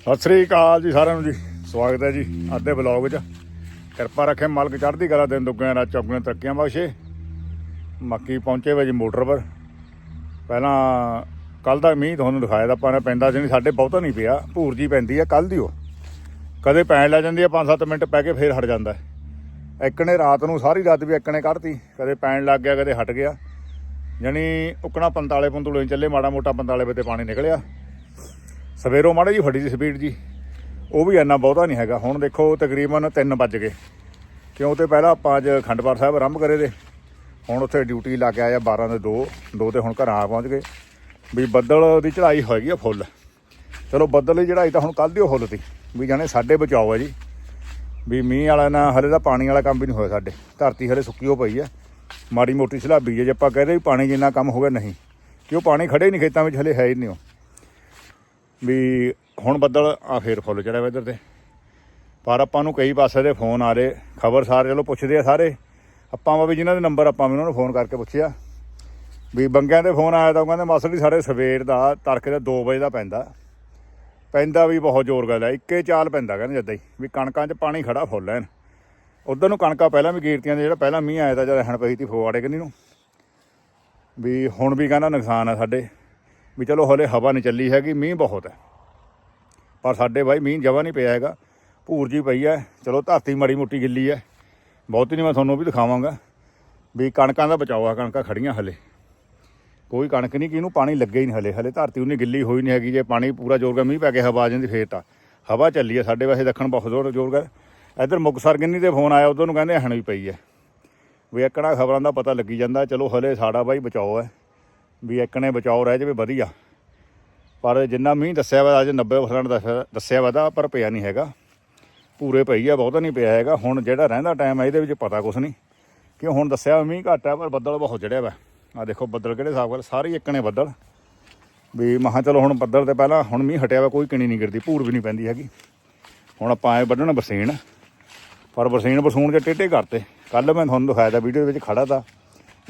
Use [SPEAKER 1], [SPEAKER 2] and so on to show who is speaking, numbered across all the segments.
[SPEAKER 1] ਸਤਿ ਸ੍ਰੀ ਅਕਾਲ ਜੀ ਸਾਰਿਆਂ ਨੂੰ ਜੀ। ਸਵਾਗਤ ਹੈ ਜੀ ਅੱਜ ਦੇ ਵਲੌਗ 'ਚ। ਕਿਰਪਾ ਰੱਖੇ ਮਾਲਕ ਚੜ੍ਹਦੀ ਕਲਾ ਦਿਨ ਦੁੱਗਿਆਂ ਰਾਤ ਚੌਗੀਆਂ ਤਰੱਕੀਆਂ ਬਖਸ਼ੇ। ਮੱਕੀ ਪਹੁੰਚੇ ਵੇ ਜੀ ਮੋਟਰ ਪਰ। ਪਹਿਲਾਂ ਕੱਲ ਦਾ ਮੀਂਹ ਤੁਹਾਨੂੰ ਦਿਖਾਇਆ ਤਾਂ ਆਪਾਂ ਨੇ ਪੈਂਦਾ ਸੀ ਸਾਡੇ ਬਹੁਤਾ ਨਹੀਂ ਪਿਆ, ਭੂਰ ਜੀ ਪੈਂਦੀ ਆ ਕੱਲ ਦੀ ਉਹ। ਕਦੇ ਪੈਣ ਲੱਗ ਜਾਂਦੀ ਆ 5-7 ਮਿੰਟ ਪੈ ਕੇ ਫੇਰ ਹਟ ਜਾਂਦਾ ਹੈ। ਇੱਕ ਨੇ ਰਾਤ ਨੂੰ ਸਾਰੀ ਰਾਤ ਵੀ ਇੱਕ ਨੇ ਕੱਢਤੀ, ਕਦੇ ਪੈਣ ਲੱਗ ਗਿਆ, ਕਦੇ ਹਟ ਗਿਆ। ਯਾਨੀ ਉਕਣਾ ਪੰਤਾਲੇ ਪੰਤੂਲੇ ਚੱਲੇ, ਮਾੜਾ ਮੋਟਾ ਪੰਤਾਲੇ ਤੇ ਪਾਣੀ ਨਿਕਲਿਆ। ਸਵੇਰੋਂ ਮਾੜੀ ਜੀ ਫੜੀ ਦੀ ਸਪੀਡ ਜੀ। ਉਹ ਵੀ ਇੰਨਾ ਬਹੁਤਾ ਨਹੀਂ ਹੈਗਾ। ਹੁਣ ਦੇਖੋ, ਤਕਰੀਬਨ 3 ਵੱਜ ਗਏ। ਕਿਉਂ ਤੇ ਪਹਿਲਾਂ ਆਪਾਂ ਅੱਜ ਖੰਡਪਾਰ ਸਾਹਿਬ ਆਰੰਭ ਕਰੇ ਦੇ ਹੁਣ ਉੱਥੇ ਡਿਊਟੀ ਲਾ ਕੇ ਆਇਆ 12 ਦੇ 2 2 ਤੇ ਹੁਣ ਘਰਾਂ ਆ ਪਹੁੰਚ ਗਏ। ਵੀ ਬੱਦਲ ਦੀ ਚੜ੍ਹਾਈ ਹੋਏਗੀ ਆ ਫੁੱਲ। ਚਲੋ, ਬੱਦਲ ਦੀ ਚੜ੍ਹਾਈ ਤਾਂ ਹੁਣ ਕੱਲ ਦੀ ਓ ਫੁੱਲ ਤੀ ਵੀ ਜਾਣੇ ਸਾਡੇ ਬਚਾਓ ਹੈ ਜੀ। ਵੀ ਮੀਂਹ ਵਾਲਾ ਨਾ, ਹਲੇ ਤਾਂ ਪਾਣੀ ਵਾਲਾ ਕੰਮ ਵੀ ਨਹੀਂ ਹੋਇਆ ਸਾਡੇ। ਧਰਤੀ ਹਲੇ ਸੁੱਕੀ ਹੋ ਪਈ ਹੈ ਮਾੜੀ ਮੋਟੀ ਸਲਾਬੀ ਹੈ ਜੇ ਆਪਾਂ ਕਹਦੇ ਵੀ ਪਾਣੀ ਜਿੰਨਾ ਕੰਮ ਹੋ ਗਿਆ ਨਹੀਂ। ਕਿ ਉਹ ਪਾਣੀ ਖੜੇ ਹੀ ਨਹੀਂ ਖੇਤਾਂ ਵਿੱਚ, ਹਲੇ ਹੈ ਹੀ ਨਹੀਂ ਉਹ। ਵੀ ਹੁਣ ਬੱਦਲ ਆ ਫੇਰ ਫੁੱਲ ਚੜਿਆ ਵਾ ਇੱਧਰ ਤੇ। ਪਰ ਆਪਾਂ ਨੂੰ ਕਈ ਪਾਸੇ ਦੇ ਫੋਨ ਆ ਰਹੇ, ਖਬਰ ਸਾਰੇ ਚਲੋ ਪੁੱਛਦੇ ਆ ਸਾਰੇ। ਆਪਾਂ ਵਾ ਵੀ ਜਿਨ੍ਹਾਂ ਦੇ ਨੰਬਰ ਆਪਾਂ ਵੀ ਉਹਨਾਂ ਨੂੰ ਫੋਨ ਕਰਕੇ ਪੁੱਛਿਆ। ਵੀ ਬੰਗਿਆਂ ਦੇ ਫੋਨ ਆਇਆ ਤਾਂ ਉਹ ਕਹਿੰਦੇ ਮਾਸਟਰ ਜੀ ਸਾਡੇ ਸਵੇਰ ਦਾ ਤੜਕੇ ਦਾ 2 ਵਜੇ ਦਾ ਪੈਂਦਾ। ਪੈਂਦਾ ਵੀ ਬਹੁਤ ਜ਼ੋਰ ਗੱਲ ਹੈ ਇੱਕੇ ਚਾਲ ਪੈਂਦਾ ਕਹਿੰਦੇ ਜਦਾਂ ਹੀ, ਵੀ ਕਣਕਾਂ 'ਚ ਪਾਣੀ ਖੜਾ ਫੁੱਲ ਐਨ। ਉਧਰ ਨੂੰ ਕਣਕਾਂ ਪਹਿਲਾਂ ਵੀ ਕੀਰਤੀਆਂ ਦੇ, ਜਿਹੜਾ ਪਹਿਲਾਂ ਮੀਂਹ ਆਇਆ ਤਾਂ ਜਦ ਰਹਿਣ ਪਈ ਤੀ ਫੋਵਾੜੇ ਕੰਨੀ ਨੂੰ। ਵੀ ਹੁਣ ਵੀ ਕਹਿੰਦਾ ਨੁਕਸਾਨ ਆ ਸਾਡੇ। ਵੀ ਚਲੋ ਹਲੇ ਹਵਾ ਨਹੀਂ ਚੱਲੀ ਹੈਗੀ, ਮੀਂਹ ਬਹੁਤ ਹੈ। ਪਰ ਸਾਡੇ ਬਾਈ ਮੀਂਹ ਜਵਾ ਨਹੀਂ ਪਿਆ ਹੈਗਾ। ਭੂਰ ਜੀ ਪਈ ਹੈ। ਚਲੋ ਧਰਤੀ ਮਾੜੀ ਮੋਟੀ ਗਿੱਲੀ ਹੈ। ਬਹੁਤੀ ਨਹੀਂ ਮੈਂ ਤੁਹਾਨੂੰ ਵੀ ਦਿਖਾਵਾਂਗਾ। ਵੀ ਕਣਕਾਂ ਦਾ ਬਚਾਓ ਆ, ਕਣਕਾਂ ਖੜੀਆਂ ਹਲੇ। ਕੋਈ ਕਣਕ ਨਹੀਂ ਕਿ ਇਹਨੂੰ ਪਾਣੀ ਲੱਗੇ ਹੀ ਨਹੀਂ ਹਲੇ। ਹਲੇ ਧਰਤੀ ਉਹਨੇ ਗਿੱਲੀ ਹੋਈ ਨਹੀਂ ਹੈਗੀ। ਜੇ ਪਾਣੀ ਪੂਰਾ ਜ਼ੋਰ ਕਰ ਮੀਂਹ ਪੈ ਕੇ ਹਵਾ ਆ ਜਾਂਦੀ, ਫੇਰ ਤਾਂ। ਹਵਾ ਚੱਲੀ ਹੈ। ਸਾਡੇ ਵਾਸਤੇ ਦੱਖਣ ਬਹੁਤ ਜ਼ੋਰ ਜ਼ੋਰ ਕਰ ਇੱਧਰ ਮੁਕਸਰ ਗਿੰਨੀ ਦੇ ਫੋਨ ਆਇਆ, ਉਧਰ ਨੂੰ ਕਹਿੰਦੇ ਹਣ ਵੀ ਪਈ ਹੈ। ਵੀ ਇੱਕਣਾ ਖਬਰਾਂ ਦਾ ਪਤਾ ਲੱਗੀ ਜਾਂਦਾ। ਚਲੋ ਹਲੇ ਸਾਡਾ ਬਾਈ ਬਚਾਓ ਹੈ। ਵੀ ਇੱਕ ਨੇ ਬਚਾਓ ਰਹਿ ਜਾਵੇ, ਵਧੀਆ। ਪਰ ਜਿੰਨਾ ਮੀਂਹ ਦੱਸਿਆ ਵਾ, ਅੱਜ 90% ਦੱਸਿਆ- ਦੱਸਿਆ ਵਾ ਤਾਂ ਪਰ ਪਿਆ ਨਹੀਂ ਹੈਗਾ। ਪੂਰੇ ਪਈ ਆ, ਬਹੁਤਾ ਨਹੀਂ ਪਿਆ ਹੈਗਾ। ਹੁਣ ਜਿਹੜਾ ਰਹਿੰਦਾ ਟਾਈਮ ਹੈ ਇਹਦੇ ਵਿੱਚ ਪਤਾ ਕੁਛ ਨਹੀਂ। ਕਿ ਹੁਣ ਦੱਸਿਆ ਵਾ ਮੀਂਹ ਘੱਟ ਹੈ ਪਰ ਬੱਦਲ ਬਹੁਤ ਚੜਿਆ ਵਾ। ਆ ਦੇਖੋ, ਬੱਦਲ ਕਿਹੜੇ ਹਿਸਾਬ ਨਾਲ, ਸਾਰੇ ਇੱਕਣੇ ਬੱਦਲ। ਵੀ ਮਹਾ ਚਲੋ ਹੁਣ ਬੱਦਲ ਤੇ ਪਹਿਲਾਂ, ਹੁਣ ਮੀਂਹ ਹਟਿਆ ਵਾ, ਕੋਈ ਕਿਣੀ ਨਹੀਂ ਗਿਰਦੀ, ਭੂਰ ਵੀ ਨਹੀਂ ਪੈਂਦੀ ਹੈਗੀ। ਹੁਣ ਆਪਾਂ ਆਏ ਵੱਢਣ ਬਰਸੀਨ। ਪਰ ਬਰਸੀਨ ਬਰਸੂਨ ਦੇ ਟੇਟੇ ਕਰਤੇ। ਕੱਲ ਮੈਂ ਤੁਹਾਨੂੰ ਦਿਖਾਇਆ ਤਾਂ, ਵੀਡੀਓ ਵਿੱਚ ਖੜਾ ਤਾ।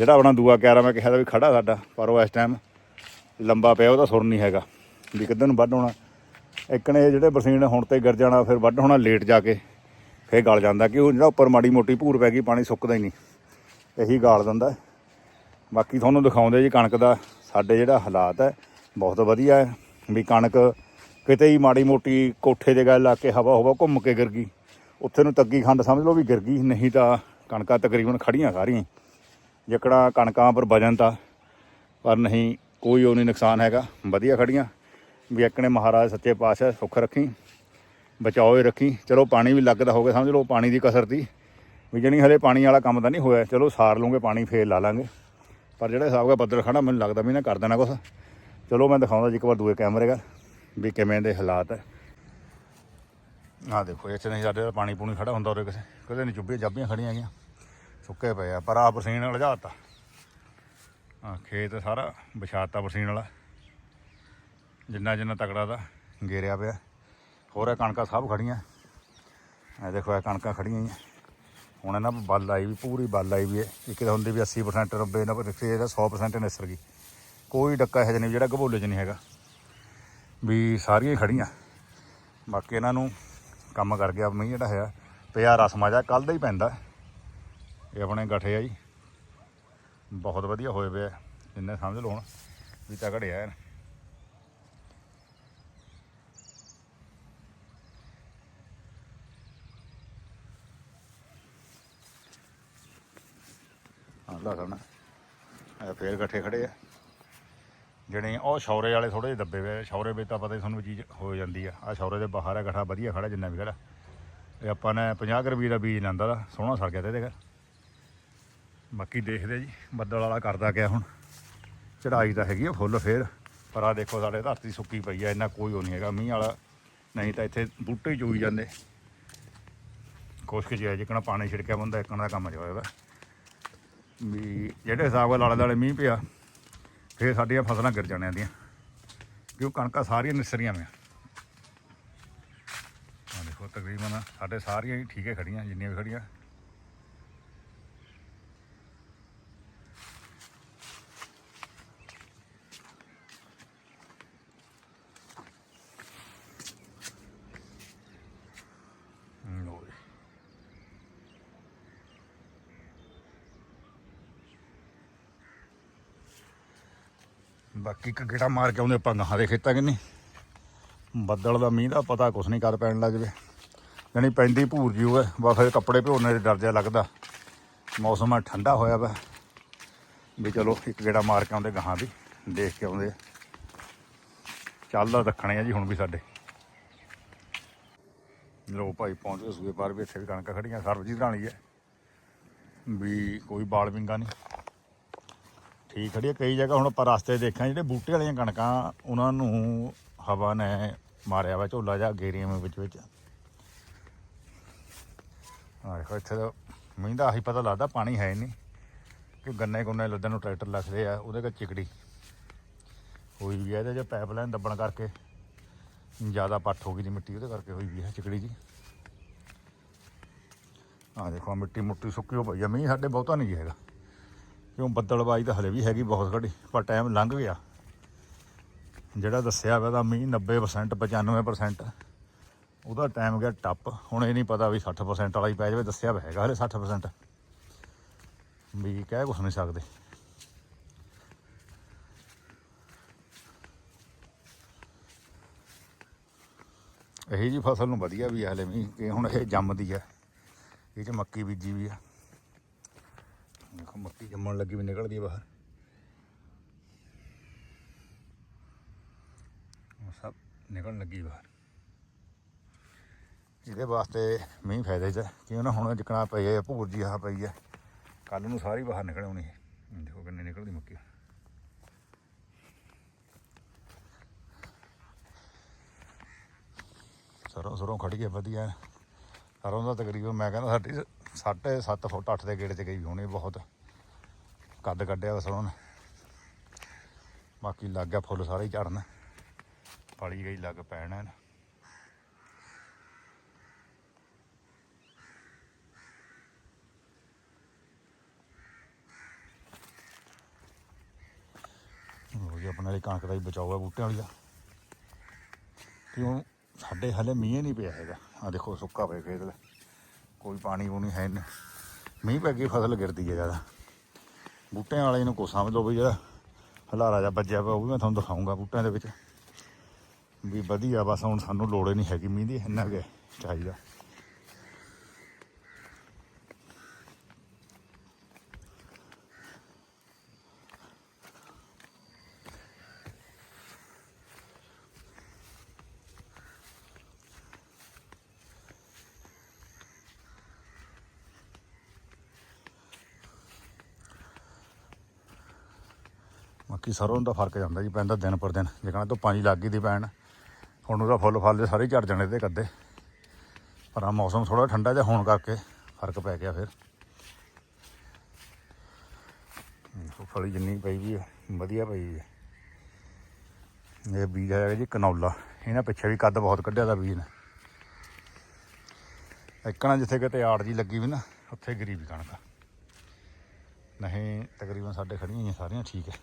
[SPEAKER 1] ਜਿਹੜਾ ਆਪਣਾ ਦੂਆ ਕਿਆਰਾ ਮੈਂ ਕਿਹਾ ਤਾਂ ਵੀ ਖੜਾ ਸਾਡਾ, ਪਰ ਉਹ ਇਸ ਟਾਈਮ ਲੰਬਾ ਪਿਆ, ਉਹਦਾ ਸੁਰ ਨਹੀਂ ਹੈਗਾ। ਵੀ ਕਿੱਧਰ ਨੂੰ ਵੱਢ ਹੋਣਾ ਇੱਕ ਨੇ ਜਿਹੜੇ ਬਰਸੀਨ ਹੁਣ ਤੇ ਗਿਰ ਜਾਣਾ, ਫਿਰ ਵੱਢ ਹੋਣਾ ਲੇਟ ਜਾ ਕੇ, ਫੇਰ ਗਲ ਜਾਂਦਾ, ਕਿ ਉਹ ਜਿਹੜਾ ਉੱਪਰ ਮਾੜੀ ਮੋਟੀ ਭੂਰ ਪੈ ਗਈ, ਪਾਣੀ ਸੁੱਕਦਾ ਹੀ ਨਹੀਂ। ਇਹੀ ਗਾਲ ਦਿੰਦਾ ਬਾਕੀ ਤੁਹਾਨੂੰ ਦਿਖਾਉਂਦੇ ਜੀ ਕਣਕ ਦਾ ਸਾਡੇ ਜਿਹੜਾ ਹਾਲਾਤ ਹੈ, ਬਹੁਤ ਵਧੀਆ ਹੈ। ਵੀ ਕਣਕ ਕਿਤੇ ਹੀ ਮਾੜੀ ਮੋਟੀ ਕੋਠੇ ਦੇ ਗੱਲ ਲਾ ਕੇ ਹਵਾ ਹਵਾ ਘੁੰਮ ਕੇ ਗਿਰ ਗਈ। ਉੱਥੇ ਨੂੰ ਤੱਗੀ ਖੰਡ ਸਮਝ ਲਓ ਵੀ ਗਿਰ ਗਈ, ਨਹੀਂ ਤਾਂ ਕਣਕਾਂ ਤਕਰੀਬਨ ਖੜੀਆਂ ਸਾਰੀਆਂ ਜਿਕੜਾ ਕਣਕਾਂ ਪਰ ਵਜਨ ਤਾਂ, ਪਰ ਨਹੀਂ, ਕੋਈ ਉਹ ਨਹੀਂ ਨੁਕਸਾਨ ਹੈਗਾ। ਵਧੀਆ ਖੜੀਆਂ। ਵੀ ਇੱਕ ਨੇ ਮਹਾਰਾਜ ਸੱਚੇ ਪਾਤਸ਼ਾਹ ਸੁੱਖ ਰੱਖੀ ਬਚਾਓਏ ਰੱਖੀ। ਚਲੋ ਪਾਣੀ ਵੀ ਲੱਗਦਾ ਹੋਵੇ ਸਮਝ ਲਓ ਪਾਣੀ ਦੀ ਕਸਰ ਤੀ ਵੀ ਜਣੀ ਹਲੇ ਪਾਣੀ ਵਾਲਾ ਕੰਮ ਤਾਂ ਨਹੀਂ ਹੋਇਆ। ਚਲੋ ਸਾਰ ਲੂੰਗੇ, ਪਾਣੀ ਫੇਰ ਲਾ ਲਾਂਗੇ। ਪਰ ਜਿਹੜਾ ਹਿਸਾਬ ਦਾ ਬੱਦਲ ਖੜਾ, ਮੈਨੂੰ ਲੱਗਦਾ ਵੀ ਨਾ ਕਰ ਦੇਣਾ ਕੁਛ। ਚਲੋ ਮੈਂ ਦਿਖਾਉਂਦਾ ਜੀ ਇੱਕ ਵਾਰ ਦੂਏ ਕੈਮਰੇ ਦਾ, ਵੀ ਕਿਵੇਂ ਦੇ ਹਾਲਾਤ ਹੈ। ਆਹ ਦੇਖੋ, ਇੱਥੇ ਨਹੀਂ ਸਾਡੇ ਪਾਣੀ ਪੂਣੀ ਖੜਾ ਹੁੰਦਾ ਉਰੇ ਕਿਸੇ। ਕਦੇ ਨਹੀਂ ਚੁੱਭੀਆਂ ਜਾਬੀਆਂ ਖੜੀਆਂ ਹੈਗੀਆਂ। ਸੁੱਕੇ ਪਏ ਆ, ਪਰ ਆ ਬਰਸੀਨ ਨਾਲ ਲਜਾਤਾ। ਆ ਖੇਤ ਸਾਰਾ ਵਿਛਾਤਾ ਬਰਸੀਨ ਵਾਲਾ। ਜਿੰਨਾ ਜਿੰਨਾ ਤਕੜਾ ਦਾ ਗੇਰਿਆ ਪਿਆ, ਹੋਰ ਇਹ ਕਣਕਾਂ ਸਭ ਖੜੀਆਂ। ਇਹ ਦੇਖੋ, ਇਹ ਕਣਕਾਂ ਖੜੀਆਂ ਹੀ ਆ। ਹੁਣ ਇਹਨਾਂ ਪਰ ਬੱਲ ਆਈ ਵੀ, ਪੂਰੀ ਬੱਲ ਆਈ ਵੀ ਹੈ ਇੱਕ ਤਾਂ ਹੁੰਦੀ ਵੀ 80% 90 ਨਾ ਪਰ ਇਹਦਾ 100% ਨਿਸਰ ਗਈ। ਕੋਈ ਡੱਕਾ ਇਹੋ ਜਿਹਾ ਨਹੀਂ, ਜਿਹੜਾ ਗਭੋਲੇ 'ਚ ਨਹੀਂ ਹੈਗਾ। ਵੀ ਸਾਰੀਆਂ ਹੀ ਖੜੀਆਂ। ਬਾਕੀ ਇਹਨਾਂ ਨੂੰ ਕੰਮ ਕਰ ਗਿਆ, ਮੀਂਹ ਜਿਹੜਾ ਹੈ ਪਿਆ ਰਸਮਾ ਜਾ ਕੱਲ ਦਾ ਹੀ ਪੈਂਦਾ। ਇਹ ਆਪਣੇ ਗਠੇ ਆ ਜੀ। ਬਹੁਤ ਵਧੀਆ ਹੋਏ ਪਏ ਆ, ਜਿੰਨੇ ਸਮਝ ਲਓ ਹੁਣ, ਵੀ ਤਕੜੇ ਆ ਹਾਂ ਲਸਣ ਇਹ ਫੇਰ ਗੱਠੇ ਖੜੇ ਆ। ਜਿਹੜੇ ਉਹ ਸ਼ੌਰੇ ਵਾਲੇ ਥੋੜੇ ਜਿਹੇ ਦੱਬੇ ਵੇ ਸ਼ੌਰੇ ਵਿੱਚ ਤਾਂ ਪਤਾ ਹੀ ਤੁਹਾਨੂੰ ਚੀਜ਼ ਹੋ ਜਾਂਦੀ ਆ। ਆ ਸ਼ੌਰੇ ਦੇ ਬਾਹਰ ਆ, ਗੱਠਾ ਵਧੀਆ ਖੜਾ ਜਿੰਨਾ ਵੀ ਖੜਾ। ਇਹ ਆਪਾਂ ਨੇ 50 ਕੁ ਰੁਪਏ ਦਾ ਬੀਜ ਲੈਂਦਾ ਦਾ ਸੋਹਣਾ ਸੜ ਗਿਆ ਤੇ ਇਹਦੇ ਘਰ। ਬਾਕੀ ਦੇਖਦੇ ਜੀ, ਬੱਦਲ ਵਾਲਾ ਕਰਦਾ ਗਿਆ ਹੁਣ। ਚੜਾਈ ਤਾਂ ਹੈਗੀ ਆ ਫੁੱਲ ਫੇਰ, ਪਰ ਆ ਦੇਖੋ ਸਾਡੇ ਧਰਤੀ ਸੁੱਕੀ ਪਈ ਆ, ਇੰਨਾ ਕੋਈ ਉਹ ਨਹੀਂ ਹੈਗਾ। ਮੀਂਹ ਵਾਲਾ ਨਹੀਂ ਤਾਂ ਇੱਥੇ ਬੂਟੇ ਹੀ ਚੋਈ ਜਾਂਦੇ। ਕੋਸ਼ਿਸ਼ ਜਿਹਾ, ਜਿਕਣਾ ਪਾਣੀ ਛਿੜਕਿਆ ਬੰਦਾ, ਇੱਕਣ ਦਾ ਕੰਮ ਜੋ ਹੋਇਆ ਵੀ। ਜਿਹੜੇ ਹਿਸਾਬ ਨਾਲ ਆਲੇ ਦੁਆਲੇ ਮੀਂਹ ਪਿਆ, ਫੇਰ ਸਾਡੀਆਂ ਫਸਲਾਂ ਗਿਰ ਜਾਣੀਆਂ ਦੀਆਂ। ਕਿਉਂ ਕਣਕਾਂ ਸਾਰੀਆਂ ਨਿਸਰੀਆਂ ਨੇ ਆ ਦੇਖੋ, ਤਕਰੀਬਨ ਸਾਡੇ ਸਾਰੀਆਂ ਹੀ ਠੀਕ ਹੈ ਖੜੀਆਂ ਜਿੰਨੀਆਂ ਵੀ ਖੜੀਆਂ ਬਾਕੀ ਇੱਕ ਗੇੜਾ ਮਾਰ ਕੇ ਆਉਂਦੇ ਆਪਾਂ ਗਾਹਾਂ ਦੇ ਖੇਤਾਂ ਕਿੰਨੀ? ਬੱਦਲ ਦਾ ਮੀਂਹ ਦਾ ਪਤਾ ਕੁਛ ਨਹੀਂ, ਕਰ ਪੈਣ ਲੱਗ ਜਵੇ ਜਾਣੀ ਪੈਂਦੀ ਭੂਰ ਜੀ ਹੋਵੇ, ਬਸ ਫਿਰ ਕੱਪੜੇ ਭਿਉਣੇ ਦੇ ਡਰ ਜਿਹਾ ਲੱਗਦਾ। ਮੌਸਮ ਆ ਠੰਡਾ ਹੋਇਆ ਵਾ। ਵੀ ਚਲੋ, ਇੱਕ ਗੇੜਾ ਮਾਰ ਕੇ ਆਉਂਦੇ ਗਾਹਾਂ ਦੀ, ਦੇਖ ਕੇ ਆਉਂਦੇ। ਆ। ਚੱਲਦਾ ਰੱਖਣੇ ਆ ਜੀ, ਹੁਣ ਵੀ ਸਾਡੇ। ਲੋ ਭਾਈ, ਪਹੁੰਚ ਗਏ ਸੂਏ ਪਾਰ ਵੀ ਇੱਥੇ ਵੀ ਕਣਕਾਂ ਖੜੀਆਂ ਸਰਬਜੀਤ ਰਾਣੀ ਹੈ। ਵੀ ਕੋਈ ਬਾਲ ਵਿੰਗਾ ਨਹੀਂ। ਠੀਕ ਖੜੀ ਹੈ ਕਈ ਜਗ੍ਹਾ ਹੁਣ ਆਪਾਂ ਰਸਤੇ ਦੇਖਾਂ ਜਿਹੜੇ ਬੂਟੇ ਵਾਲੀਆਂ ਕਣਕਾਂ, ਉਹਨਾਂ ਨੂੰ ਹਵਾ ਨੇ ਮਾਰਿਆ ਵਾ ਝੋਲਾ ਜਾਂ ਗੇਰੀਆਂ ਵਿੱਚ ਵਿੱਚ। ਆਹ ਦੇਖੋ, ਇੱਥੇ ਤਾਂ ਮੀਂਹ ਦਾ ਆਹੀ ਪਤਾ ਲੱਗਦਾ, ਪਾਣੀ ਹੈ ਨਹੀਂ। ਕਿ ਗੰਨੇ ਗੁੰਨੇ ਲੱਦਣ ਨੂੰ ਟਰੈਕਟਰ ਲੱਗਦੇ ਆ, ਉਹਦੇ ਵਿੱਚ ਚਿਕੜੀ। ਹੋਈ ਵੀ ਹੈ ਇਹਦੇ ਜੇ ਪਾਈਪਲਾਈਨ ਦੱਬਣ ਕਰਕੇ, ਜ਼ਿਆਦਾ ਪੱਟ ਹੋ ਗਈ ਜੀ ਮਿੱਟੀ, ਉਹਦੇ ਕਰਕੇ ਹੋਈ ਵੀ ਹੈ ਚਿਕੜੀ ਜੀ। ਆਹ ਦੇਖੋ ਮਿੱਟੀ ਮੁੱਟੀ ਸੁੱਕੀ ਹੋ ਪਈ ਆ, ਮੀਂਹ ਸਾਡੇ ਬਹੁਤਾ ਨਹੀਂ ਜੀ ਹੈਗਾ। ਕਿਉਂ ਬੱਦਲਬਾਈ ਤਾਂ ਹਲੇ ਵੀ ਹੈਗੀ ਬਹੁਤ ਘੜੀ ਪਰ ਟਾਈਮ ਲੰਘ ਗਿਆ। ਜਿਹੜਾ ਦੱਸਿਆ ਵਾ ਤਾਂ ਮੀਂਹ 90% 95% ਉਹਦਾ ਟਾਈਮ ਗਿਆ ਟੱਪ। ਹੁਣ ਇਹ ਨਹੀਂ ਪਤਾ ਵੀ 60% ਵਾਲਾ ਹੀ ਪੈ ਜਾਵੇ, ਦੱਸਿਆ ਵਾ ਹੈਗਾ ਹਲੇ 60% ਵੀ ਕਹਿ ਕੁਛ ਨਹੀਂ ਸਕਦੇ। ਇਹੀ ਜੀ ਫਸਲ ਨੂੰ ਵਧੀਆ ਵੀ ਆ ਹਲੇ ਮੀਂਹ ਕਿ ਹੁਣ ਇਹ ਜੰਮਦੀ ਆ। ਇਹ ਚ ਮੱਕੀ ਬੀਜੀ ਵੀ ਆ। ਦੇਖੋ ਮੱਕੀ ਜੰਮਣ ਲੱਗੀ ਵੀ ਨਿਕਲਦੀ ਆ ਬਾਹਰ। ਉਹ ਸਭ ਨਿਕਲਣ ਲੱਗੀ ਬਾਹਰ। ਇਹਦੇ ਵਾਸਤੇ ਮੀਂਹ ਫਾਇਦੇ ਚ ਹੈ, ਕਿਉਂ ਨਾ ਹੁਣ ਜਿਕਣਾ ਪਈ ਹੈ ਭੂਰ ਜੀ ਆਹ ਪਈ ਹੈ ਕੱਲ ਨੂੰ ਸਾਰੀ ਬਾਹਰ ਨਿਕਲ ਆਉਣੀ ਹੈ ਦੇਖੋ ਕਿੰਨੀ ਨਿਕਲਦੀ ਮੱਕੀ। ਸਰੋਂ ਸਰੋਂ ਖੜੀ ਹੈ ਵਧੀਆ। ਸਰੋਂ ਦਾ ਤਕਰੀਬਨ ਮੈਂ ਕਹਿੰਦਾ ਸਾਡੀ ਸਾਢੇ ਸੱਤ ਫੁੱਟ 8 ਦੇ ਗੇੜੇ ਤੇ ਗਈ ਹੋਣੀ ਬਹੁਤ। ਕੱਦ ਕੱਢਿਆ ਵਾ ਸਰੋਂ ਬਾਕੀ ਲੱਗ ਗਿਆ ਫੁੱਲ ਸਾਰੇ ਹੀ ਝੜਨ। ਫਲੀ ਗਈ ਲੱਗ ਪੈਣਾ ਇਹਨੂੰ। ਲਓ ਜੀ, ਆਪਣੇ ਵਾਲੀ ਕਣਕ ਦਾ ਹੀ ਬਚਾਓ ਹੈ ਬੂਟਿਆਂ ਵਾਲੀ ਦਾ। ਕਿਉਂ ਸਾਡੇ ਹਲੇ ਮੀਂਹ ਨਹੀਂ ਪਿਆ ਹੈਗਾ। ਆ ਦੇਖੋ ਸੁੱਕਾ ਪਿਆ ਖੇਤ ਦਾ। ਕੋਈ ਪਾਣੀ ਪੂਣੀ ਹੈ ਨਹੀਂ ਮੀਂਹ ਪੈ ਕੇ ਫਸਲ ਗਿਰਦੀ ਹੈ ਜ਼ਿਆਦਾ। ਬੂਟਿਆਂ ਵਾਲੇ ਨੂੰ ਕੋ ਸਮਝ ਲਓ ਵੀ ਜਿਹੜਾ ਹਲਾਰਾ ਜਿਹਾ ਵੱਜਿਆ ਪਿਆ, ਉਹ ਵੀ ਮੈਂ ਤੁਹਾਨੂੰ ਦਿਖਾਉਂਗਾ ਬੂਟਿਆਂ ਦੇ ਵਿੱਚ। ਵੀ ਵਧੀਆ, ਬਸ ਹੁਣ ਸਾਨੂੰ ਲੋੜ ਹੀ ਨਹੀਂ ਹੈਗੀ ਮੀਂਹ ਦੀ, ਇੰਨਾ ਕੁ ਚਾਹੀਦਾ। ਬਾਕੀ ਸਰੋਂ ਦਾ ਫ਼ਰਕ ਜਾਂਦਾ ਜੀ ਪੈਂਦਾ ਦਿਨ ਪਰ ਦਿਨ। ਜਿਕਣਾ ਧੁੱਪਾਂ ਜੀ ਲੱਗ ਗਈ ਦੀ ਪੈਣ ਹੁਣ ਉਹਦਾ ਫੁੱਲ ਫਲ ਦੇ ਸਾਰੇ ਝੜ ਜਾਣੇ ਤੇ ਕੱਦੇ। ਪਰ ਆ ਮੌਸਮ ਥੋੜਾ ਠੰਡਾ ਜਿਹਾ ਹੋਣ ਕਰਕੇ ਫ਼ਰਕ ਪੈ ਗਿਆ ਫਿਰ। ਫਲੀ ਜਿੰਨੀ ਪਈ ਵੀ ਹੈ, ਵਧੀਆ ਪਈ ਹੈ ਇਹ ਬੀਜ ਹੈਗਾ ਜੀ ਕਨੌਲਾ ਇਹਨਾਂ ਪਿੱਛੇ ਵੀ ਕੱਦ ਬਹੁਤ ਕੱਢਿਆ ਦਾ ਬੀਜ ਨੇ। ਇੱਕਣਾ ਜਿੱਥੇ ਕਿਤੇ ਆੜ ਜੀ ਲੱਗੀ ਵੀ ਨਾ ਉੱਥੇ ਗਰੀਬੀ ਕਣਕ ਨਹੀਂ ਤਕਰੀਬਨ ਸਾਡੇ ਖੜੀਆਂ ਹੋਈਆਂ ਸਾਰੀਆਂ ਠੀਕ ਹੈ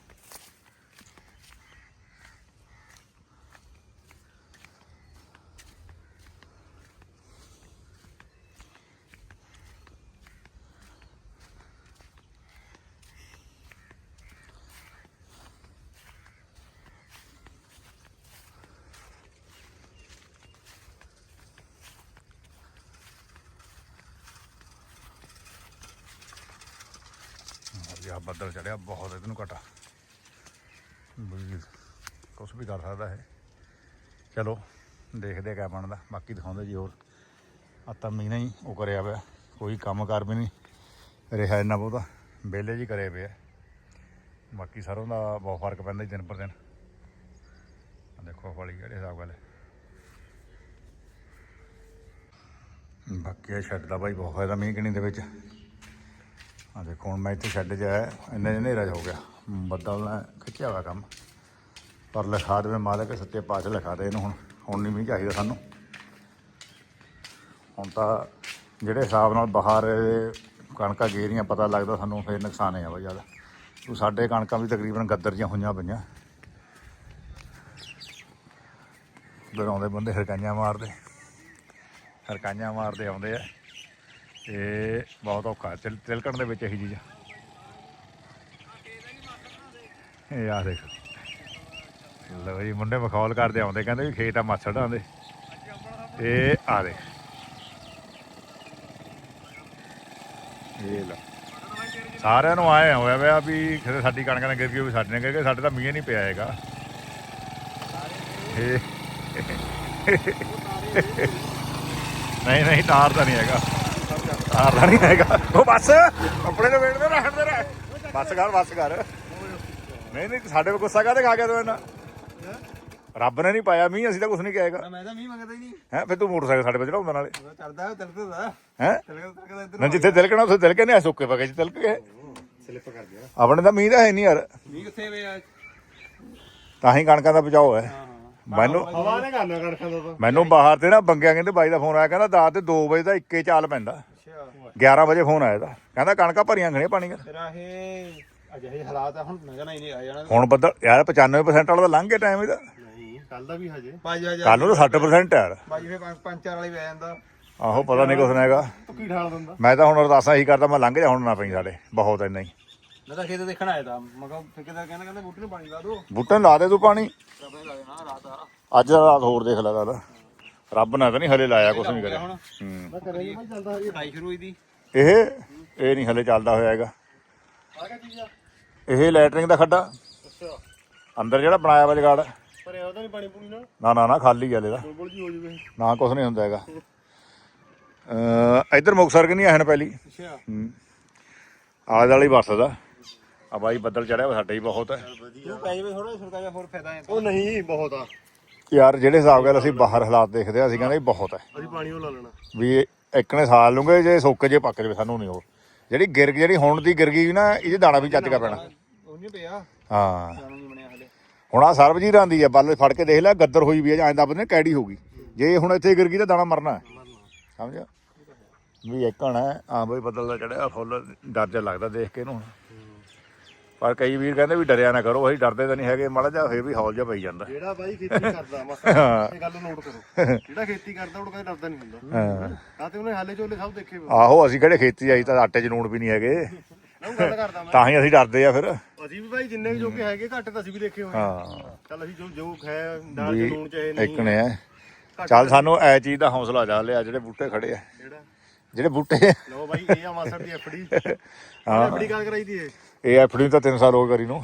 [SPEAKER 1] ਆ ਬੱਦਲ ਚੜਿਆ, ਬਹੁਤ ਇਹਨੂੰ ਘਟਾ। ਵੀ ਕੁਛ ਵੀ ਕਰ ਸਕਦਾ ਹੈ ਚਲੋ, ਦੇਖਦੇ ਕਿਆ ਬਣਦਾ। ਬਾਕੀ ਦਿਖਾਉਂਦੇ ਜੀ ਹੋਰ। ਆ ਤਾਂ ਮੀਨਾ ਹੀ ਉਹ ਕਰਿਆ ਪਿਆ। ਕੋਈ ਕੰਮ ਕਰ ਵੀ ਨਹੀਂ। ਰਿਹਾ ਇੰਨਾ ਬਹੁਤਾ। ਵਿਹਲੇ ਜੀ ਕਰੇ ਪਿਆ ਬਾਕੀ ਸਰੋਂ ਦਾ ਬਹੁਤ ਫ਼ਰਕ ਪੈਂਦਾ ਦਿਨ ਪਰ ਦਿਨ। ਦੇਖੋ ਵਾਲੀ ਕਿਹੜੇ ਹਿਸਾਬ ਨਾਲ। ਬਾਕੀ ਇਹ ਛੱਡ ਦਾ ਬਾਈ ਬਹੁਤ ਫਾਇਦਾ ਮੀਂਹ ਕਿਣੀ ਦੇ ਵਿੱਚ। ਆ ਦੇਖੋ, ਹੁਣ ਮੈਂ ਇੱਥੇ ਛੱਡ ਜਾਇਆ ਇੰਨਾ ਜਿਹਾ ਹਨੇਰਾ ਜਿਹਾ ਹੋ ਗਿਆ। ਬੱਦਲ ਨੇ ਖਿੱਚਿਆ ਹੋਇਆ ਕੰਮ। ਪਰ ਲਿਖਾ ਦੇਵੇ ਮਾਲਕ, ਸੱਚੇ ਪਾਤਸ਼ਾਹ ਲਿਖਾ ਦੇ ਇਹਨੂੰ ਹੁਣ। ਹੁਣ ਨਹੀਂ ਮੀਂਹ ਚਾਹੀਦਾ ਸਾਨੂੰ। ਹੁਣ ਤਾਂ ਜਿਹੜੇ ਹਿਸਾਬ ਨਾਲ ਬਾਹਰ ਕਣਕਾਂ ਗੇਰੀਆਂ, ਪਤਾ ਲੱਗਦਾ ਸਾਨੂੰ ਫੇਰ ਨੁਕਸਾਨ ਆ ਵਾ ਜ਼ਿਆਦਾ। ਤੂੰ ਸਾਡੇ ਕਣਕਾਂ ਵੀ ਤਕਰੀਬਨ ਗੱਦਰ ਜਿਹੀਆਂ ਹੋਈਆਂ ਪਈਆਂ। ਡਰਾਉਂਦੇ ਬੰਦੇ, ਹਰਕਾਈਆਂ ਮਾਰਦੇ। ਹਰਕਾਈਆਂ ਮਾਰਦੇ ਆਉਂਦੇ ਆ। ਤੇ ਬਹੁਤ ਔਖਾ ਤਿਲ ਤਿਲਕਣ ਦੇ ਵਿੱਚ ਇਹੀ ਚੀਜ਼ ਇਹ ਆ ਦੇਖ। ਲਓ ਜੀ, ਮੁੰਡੇ ਮਖੌਲ ਕਰਦੇ ਆਉਂਦੇ, ਕਹਿੰਦੇ ਵੀ ਖੇਤ ਆ ਮੱਛੜਾਂ ਆਉਂਦੇ ਇਹ ਆ ਦੇ ਇਹ ਲਾ ਸਾਰਿਆਂ ਨੂੰ ਆਏ ਹੋਇਆ ਵਾ ਵੀ ਕਿਤੇ ਸਾਡੀ ਕਣਕ ਨਾ ਗਿਰ ਗਈ ਵੀ ਸਾਡੇ ਨੇ ਗਿਰ ਗਈ ਸਾਡੇ ਤਾਂ ਮੀਂਹ ਨਹੀਂ ਪਿਆ ਹੈਗਾ। ਇਹ ਨਹੀਂ ਨਹੀਂ, ਤਾਰ ਤਾਂ ਨਹੀਂ ਹੈਗਾ। ਤਾਂ ਨਹੀਂ ਹੈਗਾ। ਉਹ ਬੱਸ। ਕੱਪੜੇ ਨੂੰ ਵੇੜਦੇ ਰਹਿਣ ਦੇ ਰਹਿ। ਬੱਸ ਕਰ ਬੱਸ ਕਰ। ਨਹੀਂ ਨਹੀਂ ਸਾਡੇ ਕੋਲ ਗੁੱਸਾ ਕਾਹਦੇ ਖਾ ਗਿਆ ਤੂੰ ਇਹਨਾਂ ਰੱਬ ਨੇ ਨਹੀਂ ਪਾਇਆ ਮੀਂਹ ਅਸੀਂ ਤਾਂ ਕੁਝ ਨਹੀਂ ਕਹੇਗਾ
[SPEAKER 2] ਮੈਂ ਤਾਂ ਮੀਂਹ ਮੰਗਦਾ ਹੀ ਨਹੀਂ।
[SPEAKER 1] ਹੈ ਫਿਰ ਤੂੰ ਮੋਟਰਸਾਈਕਲ ਸਾਡੇ ਵਿੱਚ ਚੜਾਉਂਦਾ ਨਾਲੇ।
[SPEAKER 2] ਚੜਦਾ ਤਿਲਕਦਾ
[SPEAKER 1] ਹੈ? ਨਾ ਜਿੱਥੇ ਤਿਲਕਣਾ ਉੱਥੇ ਤਿਲਕੇ ਨੇ ਸੁੱਕੇ ਪਕੇ ਚ ਤਿਲਕ ਗਏ
[SPEAKER 2] ਸਲਿੱਪ ਕਰ ਗਿਆ
[SPEAKER 1] ਆਪਣੇ ਤਾਂ ਮੀਂਹ ਦਾ ਹੈ ਨਹੀਂ ਯਾਰ।
[SPEAKER 2] ਮੀਂਹ ਕਿੱਥੇ ਵੇ ਆ?
[SPEAKER 1] ਤਾਂ ਹੀ ਕਣਕਾਂ ਦਾ ਬਚਾਓ ਹੈ। ਮੈਨੂੰ
[SPEAKER 2] ਹਵਾ ਨੇ ਕਰਨਾ ਕਣਕਾਂ ਦਾ
[SPEAKER 1] ਮੈਨੂੰ ਬਾਹਰ ਤੇ ਨਾ ਬੰਗਿਆ ਕਹਿੰਦੇ ਬਾਈ ਦਾ ਫੋਨ ਆਇਆ ਕਹਿੰਦਾ ਦਾਤ ਤੇ 2 ਵਜੇ ਦਾ ਇੱਕੇ ਚਾਲ ਪੈਂਦਾ।
[SPEAKER 2] ਅੱਛਾ।
[SPEAKER 1] 11 ਵਜੇ ਫੋਨ ਆਇਆ ਦਾ ਕਹਿੰਦਾ ਕਣਕਾਂ ਭਰੀਆਂ ਖਣੇ ਪਾਣੀ ਕਰ
[SPEAKER 2] ਤੇਰਾ ਇਹ ਅਜਿਹੇ ਹਾਲਾਤ ਆ ਹੁਣ ਮੈਂ ਕਹਿੰਦਾ ਹੀ ਨਹੀਂ ਆ ਜਾਣਾ।
[SPEAKER 1] ਹੁਣ ਬੱਦਲ ਯਾਰ 95% ਵਾਲਾ ਤਾਂ ਲੰਘ ਗਿਆ ਟਾਈਮ ਇਹਦਾ
[SPEAKER 2] ਨਹੀਂ ਕੱਲ ਦਾ ਵੀ ਹਜੇ।
[SPEAKER 1] ਕੱਲ ਨੂੰ ਤਾਂ 60% ਹੈ ਯਾਰ।
[SPEAKER 2] ਬਾਜੀ ਫੇ ਪੰਜ ਪੰਜ ਚਾਰ ਵਾਲੀ ਪੈ ਜਾਂਦਾ।
[SPEAKER 1] ਆਹੋ ਪਤਾ ਨਹੀਂ ਕੁਛ ਹੈਗਾ।
[SPEAKER 2] ਤੁੱਕੀ ਠਾਲ ਦਿੰਦਾ?
[SPEAKER 1] ਮੈਂ ਤਾਂ ਹੁਣ ਅਰਦਾਸਾਂ ਹੀ ਕਰਦਾ ਮੈਂ ਲੰਘ ਜਾ ਹੁਣ ਨਾ ਪਈ ਸਾਡੇ। ਬਹੁਤ ਇੰਨਾ ਹੀ।
[SPEAKER 2] ਮੈਂ ਤਾਂ ਖੇਤ ਦੇਖਣ ਆਇਆ ਤਾਂ। ਮੈਂ ਕਿਹਾ ਠੇਕੇਦਾਰ ਕਹਿੰਦਾ ਕਹਿੰਦਾ ਬੂਟੇ ਨੂੰ ਪਾਣੀ ਲਾ ਦੋ
[SPEAKER 1] ਬੂਟੇ ਨੂੰ ਲਾ ਦੇ ਤੂੰ ਪਾਣੀ।
[SPEAKER 2] ਤਾਂ ਲਾ ਦੇਣਾ ਰਾਤ ਆ।
[SPEAKER 1] ਅੱਜ ਦਾ ਰਾਤ ਹੋਰ ਦੇਖ ਲੈ ਦਾਦਾ। ਰੱਬ ਨੇ ਤਾਂ ਨਹੀਂ ਹਲੇ ਲਾਇਆ ਕੁਛ ਨਹੀਂ ਕਰਿਆ।
[SPEAKER 2] ਹੁਣ
[SPEAKER 1] ਹੂੰ।
[SPEAKER 2] ਮੈਂ ਕਰੇ ਭਾਈ ਚੱਲਦਾ ਹਜੇ ਕਟਾਈ ਸ਼ੁਰੂ ਹੋਈ ਦੀ
[SPEAKER 1] ਇਹ ਇਹ ਨਹੀਂ ਹਲੇ ਚੱਲਦਾ ਹੋਇਆ ਹੈਗਾ।
[SPEAKER 2] ਆ ਚੀਜ਼ ਆ
[SPEAKER 1] ਇਹ ਲੈਟਰਿੰਗ ਦਾ ਖੱਡਾ।
[SPEAKER 2] ਅੱਛਾ
[SPEAKER 1] ਅੰਦਰ ਜਿਹੜਾ ਬਣਾਇਆ ਵਾ ਜਗਾੜ।
[SPEAKER 2] ਪਰ ਉਹਦਾ ਨਹੀਂ ਪਾਣੀ ਪੂਣੀ ਨਾ
[SPEAKER 1] ਨਾ ਨਾ ਨਾ ਖਾਲੀ ਹਲੇ ਦਾ
[SPEAKER 2] ਬੁਲਬੁਲ ਜੀ ਹੋ ਜੂਵੇ
[SPEAKER 1] ਨਾ ਕੁਛ ਨਹੀਂ ਹੁੰਦਾ ਹੈਗਾ। ਅ ਇੱਧਰ ਮੁਕਸਰ ਕਿ ਨਹੀਂ ਆਹਣ ਪਹਿਲੀ?
[SPEAKER 2] ਅੱਛਾ
[SPEAKER 1] ਹੂੰ। ਆਲੇ ਵਾਲੀ ਵਰਸਦਾ ਆ ਬਾਈ ਬੱਦਲ ਚੜਿਆ ਵਾ ਸਾਡੇ ਹੀ ਬਹੁਤ ਹੈ
[SPEAKER 2] ਤੂੰ ਪੈ ਜਾਵੇ ਥੋੜਾ ਛੋਟਾ ਜਿਹਾ ਹੋਰ ਫਾਇਦਾ ਹੈ। ਉਹ ਨਹੀਂ ਬਹੁਤ ਆ।
[SPEAKER 1] ਯਾਰ ਜਿਹੜੇ ਹਿਸਾਬ ਨਾਲ ਅਸੀਂ ਬਾਹਰ ਹਾਲਾਤ ਦੇਖਦੇ ਆ ਅਸੀਂ ਕਹਿੰਦੇ ਵੀ ਬਹੁਤ ਹੈ।
[SPEAKER 2] ਅਸੀਂ ਪਾਣੀ ਉਹ ਲਾ ਲੈਣਾ।
[SPEAKER 1] ਵੀ ਇੱਕ ਨੇ ਸਾਲ ਲੂੰਗੇ ਜੇ ਸੁੱਕ ਜੇ ਪੱਕ ਜਵੇ ਸਾਨੂੰ ਨਹੀਂ ਉਹ। ਜਿਹੜੀ ਗਿਰ ਜਿਹੜੀ ਹੁਣ ਦੀ ਗਿਰ ਗਈ ਨਾ ਇਹਦੇ ਦਾਣਾ ਵੀ ਚੱਜ ਕਾ ਪੈਣਾ।
[SPEAKER 2] ਉਹ ਨਹੀਂ ਪਿਆ।
[SPEAKER 1] ਹਾਂ।
[SPEAKER 2] ਜਾਨੂੰ ਨਹੀਂ ਬਣਿਆ ਹਲੇ।
[SPEAKER 1] ਹੁਣ ਆ ਸਰਬਜੀਤ ਆਂਦੀ ਆ ਬੱਲ ਫੜ ਕੇ ਦੇਖ ਲੈ ਗੱਦਰ ਹੋਈ ਵੀ ਆ ਜਾਂ ਦੱਬਦੇ ਕੈੜੀ ਹੋ ਗਈ। ਜੇ ਹੁਣ ਇੱਥੇ ਗਿਰ ਗਈ ਤਾਂ ਦਾਣਾ ਮਰਨਾ। ਸਮਝਿਆ? ਵੀ ਇੱਕ ਹਣਾ ਆ ਬਈ ਬੱਦਲ ਦਾ ਚੜਿਆ ਫੁੱਲ ਡਰ ਜਿਹਾ ਲੱਗਦਾ ਦੇਖ ਕੇ ਇਹਨੂੰ ਹੁਣ। ਪਰ ਕਈ ਵੀਰ ਕਹਿੰਦੇ ਵੀ ਡਰਿਆ ਨਾ ਕਰੋ ਅਸੀਂ ਡਰਦੇ ਤਾਂ ਨਹੀਂ ਹੈਗੇ ਮਾੜਾ ਜਿਹਾ ਫੇਰ ਵੀ ਹੌਲ ਜਿਹਾ ਪਈ ਜਾਂਦਾ।
[SPEAKER 2] ਜਿਹੜਾ ਬਾਈ ਖੇਤੀ ਕਰਦਾ ਮਸਾ
[SPEAKER 1] ਹਾਂ।
[SPEAKER 2] ਇਹ ਗੱਲ ਨੋਟ ਕਰੋ। ਜਿਹੜਾ ਖੇਤੀ ਕਰਦਾ ਉਹ ਕਦੇ ਡਰਦਾ ਨਹੀਂ ਹੁੰਦਾ।
[SPEAKER 1] ਹਾਂ।
[SPEAKER 2] ਆ ਤੇ ਉਹਨੇ ਹਾਲੇ ਚੋਲੇ ਸਭ ਦੇਖੇ
[SPEAKER 1] ਆਹੋ ਅਸੀਂ ਕਿਹੜੇ ਖੇਤੀ ਆਈ ਤਾਂ ਆਟੇ 'ਚ ਨੂਣ ਵੀ ਨਹੀਂ ਹੈਗੇ।
[SPEAKER 2] ਨਾ ਗੱਲ
[SPEAKER 1] ਤਾਂ ਹੀ ਅਸੀਂ ਡਰਦੇ ਆ ਫਿਰ।
[SPEAKER 2] ਅਸੀਂ ਵੀ ਬਾਈ ਜਿੰਨੇ ਵੀ ਜੋਗੇ ਹੈਗੇ ਘੱਟ ਤਾਂ ਅਸੀਂ ਵੀ ਦੇਖੇ ਹੋਏ।
[SPEAKER 1] ਹਾਂ।
[SPEAKER 2] ਚੱਲ ਅਸੀਂ ਜੋ ਜੋ ਖਾਇਆ ਦਾਲ ਚ
[SPEAKER 1] ਵੀ
[SPEAKER 2] ਲੂਣ ਚਾਹੇ
[SPEAKER 1] ਇੱਕ
[SPEAKER 2] ਨਹੀਂ।
[SPEAKER 1] ਨੇ ਹੈ। ਚੱਲ ਸਾਨੂੰ ਐ ਚੀਜ਼ ਦਾ ਹੌਸਲਾ ਜਾ ਲਿਆ ਜਿਹੜੇ ਬੂਟੇ ਖੜੇ ਆ।
[SPEAKER 2] ਜਿਹੜਾ
[SPEAKER 1] ਬੂਟੇ
[SPEAKER 2] ਲਓ ਬਾਈ ਇਹ ਆ ਮਾਸੜ ਦੀ ਐਫਡੀ।
[SPEAKER 1] ਹਾਂ।
[SPEAKER 2] ਐਫਡੀ ਕਾਲ ਕਰਾਈ ਦੀ ਇਹ?
[SPEAKER 1] ਇਹ ਐਫਡੀ ਤਾਂ 3 ਸਾਲ ਹੋ ਗਏ ਕਰੀ ਨੂੰ।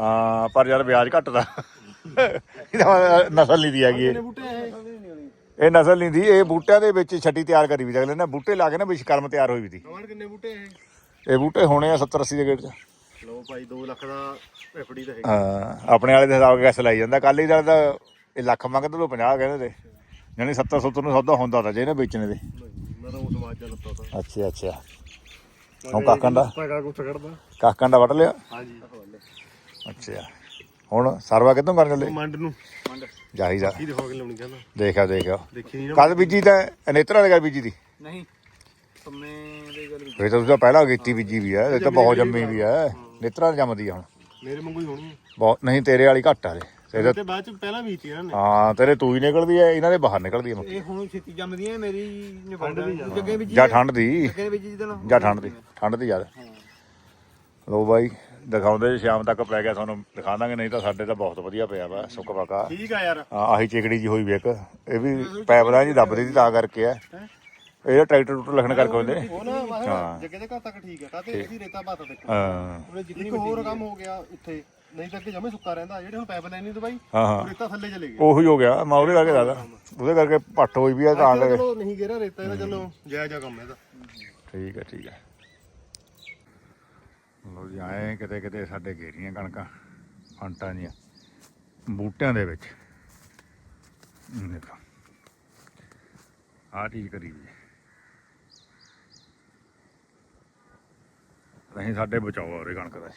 [SPEAKER 1] ਹਾਂ ਪਰ ਯਾਰ ਵਿਆਜ ਘਟਦਾ। ਇਹਦਾ ਨਸਲ ਨਹੀਂ ਦੀ ਹੈਗੀ ਇਹ।
[SPEAKER 2] ਬੂਟੇ ਇਹ?
[SPEAKER 1] ਇਹ ਨਸਲ ਨਹੀਂ ਦੀ ਇਹ ਬੂਟਿਆਂ ਦੇ ਵਿੱਚ ਛੱਟੀ ਤਿਆਰ ਕਰੀ ਵੀ ਅਗਲੇ ਨੇ। ਬੂਟੇ ਲਾ ਕੇ ਨਾ ਵਿੱਚ ਤਿਆਰ ਹੋਈ ਵੀ ਦੀ।
[SPEAKER 2] ਕਮਾਂਡ ਕਿੰਨੇ ਬੂਟੇ ਇਹ?
[SPEAKER 1] ਇਹ ਬੂਟੇ ਹੋਣੇ ਆ 70 80 ਦੇ ਗੇਟ 'ਚ।
[SPEAKER 2] ਲਓ ਭਾਈ 2 ਲੱਖ ਦਾ ਐਫਡੀ ਦਾ ਹੈ
[SPEAKER 1] ਹਾਂ ਆਪਣੇ ਵਾਲੇ ਦੇ ਹਿਸਾਬ ਗੈਸ ਲਾਈ ਜਾਂਦਾ। ਕੱਲ ਹੀ ਦਾ ਤਾਂ ਇਹ ਲੱਖ ਮੰਗਦੇ ਤੋਂ 50 ਕਹਿੰਦੇ ਤੇ। ਯਾਨੀ 70 70 ਨੂੰ ਸੌਦਾ ਹੁੰਦਾ ਤਾਂ ਜੇ ਇਹਨੇ ਵੇਚਣੇ ਦੇ
[SPEAKER 2] ਮੈਂ ਤਾਂ ਉਸ ਆਵਾਜ਼ ਜਾਂ ਲੱਤਾ ਤਾਂ।
[SPEAKER 1] ਅੱਛਾ ਅੱਛਾ। ਹੁਣ ਕਾਕਾਂ ਦਾ
[SPEAKER 2] ਕੁੱਥ
[SPEAKER 1] ਕਾਕਾਂ ਦਾ ਵੱਢ ਲਿਆ?
[SPEAKER 2] ਹਾਂਜੀ।
[SPEAKER 1] ਅੱਛਾ। ਹੁਣ ਸਰਵਾ ਕਿੱਥੋਂ ਕਰਨ ਚੱਲੇ?
[SPEAKER 2] ਮੰਡ ਨੂੰ। ਮੰਡ।
[SPEAKER 1] ਜਾਈਦਾ
[SPEAKER 2] ਕੀ ਦਿਖਾ ਕੇ ਲਾਉਣੀ ਕਹਿੰਦਾ
[SPEAKER 1] ਦੇਖਿਆ ਦੇਖਿਆ
[SPEAKER 2] ਦੇਖੀ ਨਹੀਂ ਨਾ।
[SPEAKER 1] ਕਦ ਬੀਜੀ ਤਾਂ ਨੇਤਰਾ ਦੇ ਘਰ ਬੀਜੀ ਦੀ।
[SPEAKER 2] ਨਹੀਂ ਤੁਮਨੇ ਦੀ ਗੱਲ
[SPEAKER 1] ਫੇਰ ਤਾਂ ਤੁਸੀਂ ਪਹਿਲਾਂ ਕੀਤੀ ਬੀਜੀ ਵੀ ਹੈ ਇਹ ਤਾਂ ਬਹੁਤ ਜੰਮੀ ਵੀ ਹੈ। ਨੇਤਰਾ ਜੰਮਦੀ ਆ ਹੁਣ।
[SPEAKER 2] ਮੇਰੇ ਵਾਂਗੂ ਹੀ ਹੋਣੀ
[SPEAKER 1] ਬਹੁਤ ਨਹੀਂ ਤੇਰੇ ਵਾਲੀ ਘੱਟ ਆ ਦੇ ਤੇਰੇ
[SPEAKER 2] ਤੇ ਬਾਅਦ ਚ ਪਹਿਲਾਂ ਵੀ ਇਹਨਾਂ ਨੇ।
[SPEAKER 1] ਹਾਂ ਤੇਰੇ ਤੂੰ ਹੀ ਨਿਕਲਦੀ ਹੈ ਇਹਨਾਂ ਦੇ ਬਾਹਰ ਨਿਕਲਦੀ ਹੈ
[SPEAKER 2] ਇਹ ਹੁਣ ਛੇਤੀ ਜੰਮਦੀ ਹੈ ਮੇਰੀ ਨਿਬੜਦਾ ਵਿੱਚ
[SPEAKER 1] ਜਾਂ ਠੰਡ ਦੀ।
[SPEAKER 2] ਵਿੱਚ
[SPEAKER 1] ਜਾਂ ਠੰਡ ਦੀ ਠੰਡ ਦੀ ਯਾਰ ਲੋ ਬਾਈ ਦਿਖਾਉਂਦੇ ਜੀ ਸ਼ਾਮ ਤੱਕ ਪੈ ਗਿਆ ਤੁਹਾਨੂੰ ਦਿਖਾ ਦਾਂਗੇ ਨਹੀਂ ਤਾਂ ਸਾਡੇ ਤਾਂ ਬਹੁਤ ਵਧੀਆ ਪਿਆ ਵਾ ਸੁੱਕ ਪਕਾ।
[SPEAKER 2] ਠੀਕ ਆ ਯਾਰ।
[SPEAKER 1] ਆਹੀ ਚਿਕੜੀ ਜੀ ਹੋਈ ਵੀ ਇੱਕ। ਇਹ ਵੀ ਪੈਬਲਾਂ ਜੀ ਦੱਬਦੀ ਦੀ ਤਾਂ ਕਰਕੇ ਆ ਇਹ ਟਰੈਕਟਰ ਟੂਟਰ ਲਿਖਣ ਕਰਕੇ ਹੁੰਦੇ
[SPEAKER 2] ਉਹ ਨਾ ਮਾਸਾ ਜੱਗੇ ਦੇ ਘਰ ਤੱਕ ਠੀਕ ਹੈ ਕਾਤੇ ਇਹਦੀ ਰੇਤਾ ਬਾਤ ਦੇਖੋ।
[SPEAKER 1] ਹਾਂ।
[SPEAKER 2] ਉਹਨੇ ਜਿੰਨੀ ਹੋਰ ਕੰਮ ਹੋ ਗਿਆ ਇੱਥੇ ਨਹੀਂ ਤਾਂ ਅੱਗੇ ਜਮੇ ਸੁੱਕਾ ਰਹਿੰਦਾ ਜਿਹੜੇ ਹੁਣ ਪਾਈਪ ਲਾਈਨ ਨਹੀਂ ਦਵਾਈ
[SPEAKER 1] ਹਾਂ ਹਾਂ।
[SPEAKER 2] ਰੇਤਾ ਥੱਲੇ ਚਲੇ ਗਿਆ
[SPEAKER 1] ਉਹੀ ਹੋ ਗਿਆ ਮੈਂ ਉਹਦੇ ਕਰਕੇ ਦੱਸਦਾ ਉਹਦੇ ਕਰਕੇ ਪੱਟ ਹੋਈ ਵੀ ਆ ਤਾਂ ਕਰਕੇ।
[SPEAKER 2] ਚਲੋ ਨਹੀਂ ਗੇਰਾ ਰੇਤਾ ਇਹਦਾ ਚਲੋ ਜਾਇਜ਼ ਆ ਕੰਮ ਇਹਦਾ।
[SPEAKER 1] ਠੀਕ ਹੈ ਠੀਕ ਹੈ ਲੋ ਜੀ ਆਏ ਕਿਤੇ ਕਿਤੇ ਸਾਡੇ ਘੇਰੀਆਂ ਕਣਕਾਂ ਫੰਟਾਂ ਦੀਆਂ ਬੂਟਿਆਂ ਦੇ ਵਿੱਚ। ਦੇਖੋ। ਆਹ ਚੀਜ਼ ਕਰੀ ਹੈ। ਨਹੀਂ ਸਾਡੇ ਬਚਾਓ ਆ ਉਰੇ ਕਣਕ ਦਾ।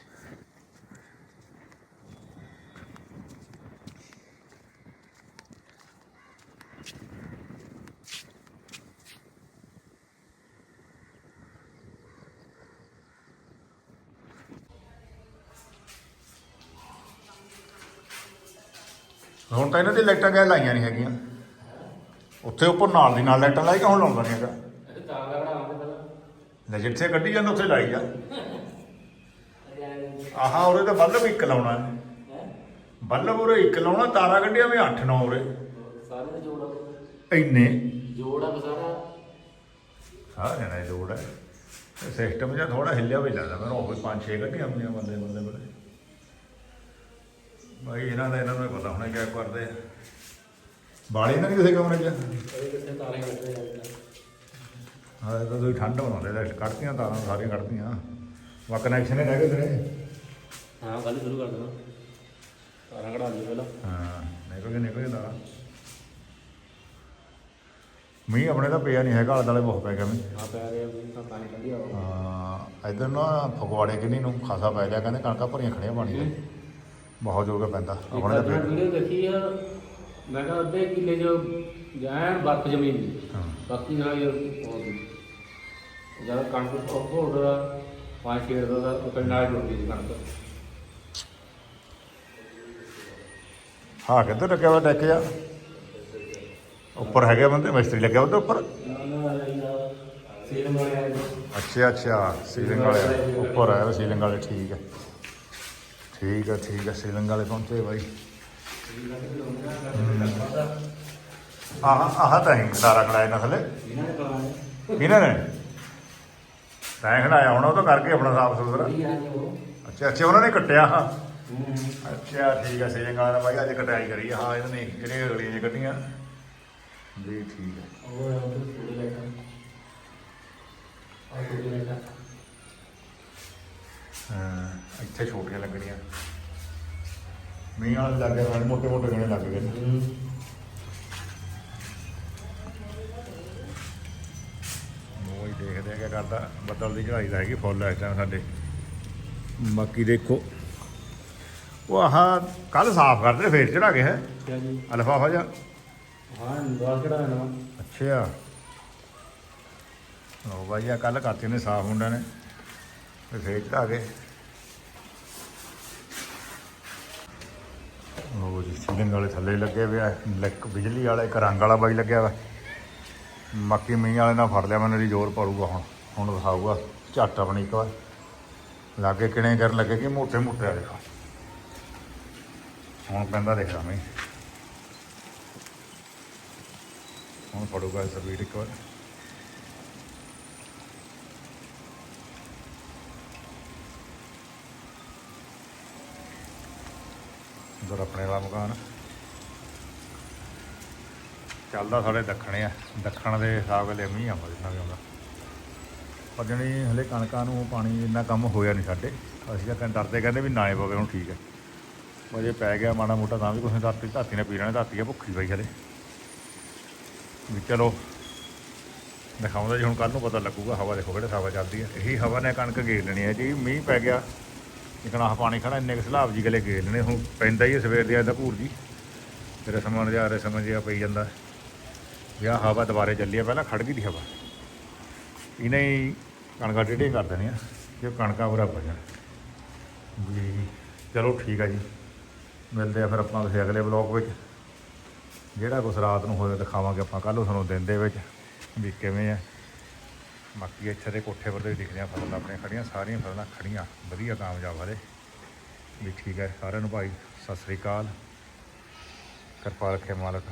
[SPEAKER 1] ਹੁਣ ਤਾਂ ਇਹਨਾਂ ਦੀ ਲਾਈਟਾਂ ਗੈ ਲਾਈਆਂ ਨਹੀਂ ਹੈਗੀਆਂ। ਉੱਥੇ ਉੱਪਰ ਨਾਲ ਦੀ ਨਾਲ ਲਾਈਟਾਂ ਲਾਈ ਕਿ ਹੁਣ ਲਾਉਂਦਾ ਨਹੀਂ ਹੈਗਾ? ਲੈ ਜਿੱਥੇ ਕੱਢੀ ਜਾਂਦਾ, ਉੱਥੇ ਲਾਈ ਜਾ। ਆਹਾਂ, ਉਰੇ ਤਾਂ ਬੱਲਬ ਇੱਕ ਲਾਉਣਾ ਹੈ। ਬੱਲਬ ਉਰੇ ਇੱਕ ਲਾਉਣਾ, ਤਾਰਾ ਕੱਢਿਆ ਵੀ 8 9 ਉਰੇ।
[SPEAKER 3] ਸਾਰੇ ਦਾ ਜੋੜ
[SPEAKER 1] ਇੰਨੇ?
[SPEAKER 3] ਜੋੜ ਆ ਸਾਰਾ
[SPEAKER 1] ਸਾਰਿਆਂ ਦਾ ਲੋੜ ਹੈ। ਸਿਸਟਮ ਜਿਹਾ ਥੋੜਾ ਹਿੱਲਿਆ ਵੀ ਲੱਗਦਾ ਮੈਨੂੰ ਉਹ ਪੰਜ ਛੇ ਕੱਢੀਆਂ ਹੁੰਦੀਆਂ, ਬੰਦੇ ਬੰਦੇ ਬੜੇ ਭਾਈ ਇਹਨਾਂ ਦਾ ਇਹਨਾਂ ਨੂੰ ਹੀ ਪਤਾ ਹੋਣਾ ਕਿਆ ਕਰਦੇ ਆ। ਬਾਲੇ ਇਹਨਾਂ ਕਿਸੇ ਕਮਰੇ 'ਚ?
[SPEAKER 3] ਕਿੱਥੇ ਤਾਰੇ ਰਹੇ
[SPEAKER 1] ਹਾਂ ਇਹ ਤਾਂ ਤੁਸੀਂ ਠੰਡ ਬਣਾਉਂਦੇ ਲੈ ਕੱਢਤੀਆਂ ਤਾਰਾਂ ਸਾਰੀਆਂ ਕੱਢਤੀਆਂ। ਵਾ ਕਨੈਕਸ਼ਨ ਹੀ ਰਹਿ ਗਏ ਤੇਰੇ।
[SPEAKER 3] ਹਾਂ ਗੱਲ ਸ਼ੁਰੂ ਕਰ ਦੇਣਾ। ਤਾਰਾ ਕਢਾ ਲਈ ਪਹਿਲਾਂ।
[SPEAKER 1] ਹਾਂ ਨਿਕਲ ਗਏ ਨਿਕਲ ਗਏ ਤਾਰਾਂ। ਮੀਂਹ ਆਪਣੇ ਤਾਂ ਪਿਆ ਨਹੀਂ ਹੈਗਾ ਆਲੇ ਦੁਆਲੇ ਬਹੁਤ ਪੈ ਗਿਆ ਮੀਂਹ।
[SPEAKER 3] ਆ ਪੈ ਗਿਆ ਵੀ ਤਾਂ ਪਾਣੀ ਕੱਢਿਆ।
[SPEAKER 1] ਹਾਂ ਇਧਰ ਨਾ ਫਗਵਾੜੇ ਕਿੰਨੀ ਨੂੰ ਖਾਸਾ ਪੈ ਗਿਆ ਕਹਿੰਦੇ ਕਣਕਾਂ ਭਰੀਆਂ ਖੜੀਆਂ ਪਾਣੀ ਬਹੁਤ ਜ਼ੋਰ ਪੈਂਦਾ।
[SPEAKER 3] ਇੱਕ
[SPEAKER 1] ਆਪਣੇ ਤਾਂ
[SPEAKER 3] ਮੈਂ ਵੀਡੀਓ ਦੇਖੀ ਆ ਮੈਂ ਕਿਹਾ ਅੱਧੇ ਕਿੱਲੇ ਜੋ ਜੈਨ ਬਰਫ ਜਮੀ ਨਹੀਂ
[SPEAKER 1] ਹਾਂ।
[SPEAKER 3] ਬਾਕੀ ਨਾਲ ਯਾਰ ਜ਼ਿਆਦਾ ਕਣਕ ਉਹ ਹੋੜਾ ਪੰਜ ਛੇ ਦਾ ਦਾ ਉਹ ਕੰਡਾ ਜੁੜਦੀ ਸੀ ਕਣਕ।
[SPEAKER 1] ਹਾਂ ਕਿੱਧਰ ਲੱਗਿਆ ਵਾ ਡੈਕ ਜਾ ਉੱਪਰ ਹੈਗੇ ਬੰਦੇ? ਮਿਸਤਰੀ ਲੱਗਿਆ ਉਹਦੇ ਉੱਪਰ?
[SPEAKER 3] ਨਾ ਨਾ ਇਹਦਾ ਸੀਲ ਮਾਰਿਆ
[SPEAKER 1] ਅੱਛਾ ਅੱਛਾ ਸੀਲਿੰਗ ਵਾਲੇ ਉੱਪਰ ਹੈ ਸੀਲਿੰਗ ਵਾਲੇ ਠੀਕ ਹੈ। ਠੀਕ ਆ ਠੀਕ ਆ ਸੀਲਿੰਗ ਵਾਲੇ ਪਹੁੰਚੇ ਬਾਈ। ਆਹ ਆਹ ਤਾਂ ਹੀ ਸਾਰਾ ਖੜਾਇਆ ਨਾ ਥੱਲੇ।
[SPEAKER 3] ਇਹਨਾਂ ਨੇ?
[SPEAKER 1] ਤੈਂ ਖੜਾਇਆ ਹੁਣ, ਉਹ ਤਾਂ ਕਰਕੇ ਆਪਣਾ ਸਾਫ਼ ਸੁਥਰਾ। ਅੱਛਾ ਅੱਛਾ, ਉਹਨਾਂ ਨੇ ਕੱਟਿਆ ਅੱਛਾ, ਠੀਕ ਹੈ ਸੀਲਿੰਗ ਵਾਲਾ ਬਾਈ, ਅੱਜ ਕਟਾਈ ਕਰੀ ਆ। ਹਾਂ, ਇਹਨਾਂ ਨੇ ਜਿਹੜੀਆਂ ਅਗਲੀਆਂ ਜਿਹੀਆਂ ਕੱਢੀਆਂ। ਜੀ ਠੀਕ ਹੈ
[SPEAKER 3] ਉਹ ਉਹ ਥੋੜੀ ਲਾਈਟਾਂ ਆ ਥੋੜੀ ਲਾਈਟਾਂ
[SPEAKER 1] ਹਾਂ ਇੱਥੇ ਛੋਟੀਆਂ ਲੱਗਣੀਆਂ। ਮੀਂਹ ਵਾਲੇ ਲੱਗ ਗਏ ਹੁਣ ਮੋਟੇ ਮੋਟੇ ਗਣੇ ਲੱਗ ਗਏ ਨੇ।
[SPEAKER 3] ਹੀ।
[SPEAKER 1] ਦੇਖਦੇ ਆ ਕੀ ਕਰਦਾ ਬੱਦਲ ਦੀ ਚੜਾਈ ਦਾ ਹੈਗੀ ਫੁੱਲ ਇਸ ਟਾਈਮ ਸਾਡੇ। ਬਾਕੀ ਦੇਖੋ। ਉਹ ਆਹ ਕੱਲ ਸਾਫ਼ ਕਰਦੇ ਫੇਰ ਚੜਾ ਕੇ ਹੈ?
[SPEAKER 3] ਕਿਆ ਜੀ।
[SPEAKER 1] ਅਲਫਾਫਾ ਜਾ
[SPEAKER 3] ਹਾਂ ਦਵਾ ਕਿਹੜਾ ਨਾ।
[SPEAKER 1] ਅੱਛਾ। ਉਹ ਬਾਈ ਆ ਕੱਲ ਕਰਤੇ ਨੇ ਸਾਫ਼ ਮੁੰਡਾ ਨੇ। ਤੇ ਫੇਰ ਚੜਾ ਕੇ ਉਹ ਜੀ, ਸੀਲਿੰਗ ਵਾਲੇ ਥੱਲੇ ਲੱਗੇ ਹੋਇਆ ਲੱਕ, ਬਿਜਲੀ ਵਾਲਾ, ਇੱਕ ਰੰਗ ਵਾਲਾ ਬਾਈ ਲੱਗਿਆ ਵਾ। ਮੱਕੀ ਮੀਂਹ ਵਾਲੇ ਨਾਲ ਫੜ ਲਿਆ ਮੈਨੂੰ ਦੀ ਜ਼ੋਰ ਪੜੂਗਾ ਹੁਣ ਹੁਣ ਦਿਖਾਊਗਾ, ਝੱਟ ਆਪਣੀ ਇੱਕ ਵਾਰ। ਲਾਗੇ ਕਿਣੇ ਕਰਨ ਲੱਗੇ ਕਿ ਮੋਟੇ ਮੋਟੇ ਆ ਦੇਖੋ। ਹੁਣ ਪੈਂਦਾ ਦੇਖਦਾ ਮੈਂ ਹੁਣ ਫੜੂਗਾ ਇਸ ਸਪੀਡ ਇੱਕ ਵਾਰ। ਇਧਰ ਆਪਣੇ ਵਾਲਾ ਮਕਾਨ। ਚੱਲਦਾ ਸਾਡੇ ਦੱਖਣੇ ਆ। ਦੱਖਣ ਦੇ ਹਿਸਾਬ ਨਾਲ ਮੀਂਹ ਆਉਂਦਾ ਜਿੰਨਾ ਵੀ ਆਉਂਦਾ ਪਰ ਜਣੀ ਹਲੇ ਕਣਕਾਂ ਨੂੰ ਪਾਣੀ ਇੰਨਾ ਕੰਮ ਹੋਇਆ ਨਹੀਂ ਸਾਡੇ, ਅਸੀਂ ਤਾਂ ਕਹਿੰਦੇ ਡਰਦੇ ਕਹਿੰਦੇ ਵੀ ਨਾ ਨਾਏ ਪਵੇ ਹੁਣ ਠੀਕ ਹੈ ਵਜੇ ਪੈ ਗਿਆ ਮਾੜਾ ਮੋਟਾ ਤਾਂ ਵੀ ਕੁਛ ਧਰਤੀ ਧਰਤੀ ਨੇ ਪੀ ਲੈਣਾ ਧਰਤੀ ਆ ਭੁੱਖੀ ਪਈ ਹਲੇ। ਵੀ ਚਲੋ, ਦਿਖਾਉਂਦਾ ਜੀ ਹੁਣ ਕੱਲ ਨੂੰ ਪਤਾ ਲੱਗੂਗਾ, ਹਵਾ ਦੇਖੋ ਕਿਹੜੇ ਹਵਾ ਚੱਲਦੀ ਹੈ ਇਹੀ ਹਵਾ ਨੇ ਕਣਕ ਗੇਰ ਲੈਣੀ ਹੈ ਜੀ ਮੀਂਹ ਪੈ ਗਿਆ ਜਿਕਣਾ ਆਹ ਪਾਣੀ ਖੜਾ, ਇੰਨੇ ਕੁ ਸਲਾਬ ਜੀ ਗਲੇ ਗੇਰ ਲੈਣੇ, ਹੁਣ ਪੈਂਦਾ ਹੀ ਹੈ ਸਵੇਰ ਦੇ ਆਂਦਾ ਘੂਰ ਜੀ। ਤੇਰੇ ਸਮਾਂ ਜਾ ਸਮਝ ਜਿਹਾ ਪਈ ਜਾਂਦਾ। ਵੀ ਹਵਾ ਦੁਬਾਰੇ ਚੱਲੀ ਆ, ਪਹਿਲਾਂ ਖੜ ਗਈ ਦੀ ਹਵਾ। ਇਹਨੇ ਹੀ ਕਣਕਾਂ ਟੇਢੀਆਂ ਕਰ ਦੇਣੀਆਂ ਕਿ ਕਣਕਾਂ ਬਰਾਬਰ ਜਾਣ। ਜੀ ਚਲੋ ਠੀਕ ਆ ਜੀ, ਮਿਲਦੇ ਆ ਫਿਰ ਆਪਾਂ ਤੁਸੀਂ ਅਗਲੇ ਬਲੌਗ ਵਿੱਚ। ਜਿਹੜਾ ਕੁਛ ਰਾਤ ਨੂੰ ਹੋਇਆ ਦਿਖਾਵਾਂਗੇ ਆਪਾਂ, ਕੱਲ੍ਹ ਨੂੰ ਤੁਹਾਨੂੰ ਦਿਨ ਦੇ ਵਿੱਚ, ਵੀ ਕਿਵੇਂ ਆ। ਬਾਕੀ ਇੱਥੇ ਦੇ ਕੋਠੇ ਪਰ ਦੇ ਦਿਖਦੀਆਂ ਫਸਲਾਂ ਆਪਣੀਆਂ ਖੜੀਆਂ ਸਾਰੀਆਂ ਫਸਲਾਂ ਖੜੀਆਂ ਵਧੀਆ ਕਾਮਯਾਬ ਵਾਲੇ ਵੀ ਠੀਕ ਹੈ, ਸਾਰਿਆਂ ਨੂੰ ਭਾਈ, ਸਤਿ ਸ੍ਰੀ ਅਕਾਲ। ਕਿਰਪਾ ਰੱਖੇ ਮਾਲਕ।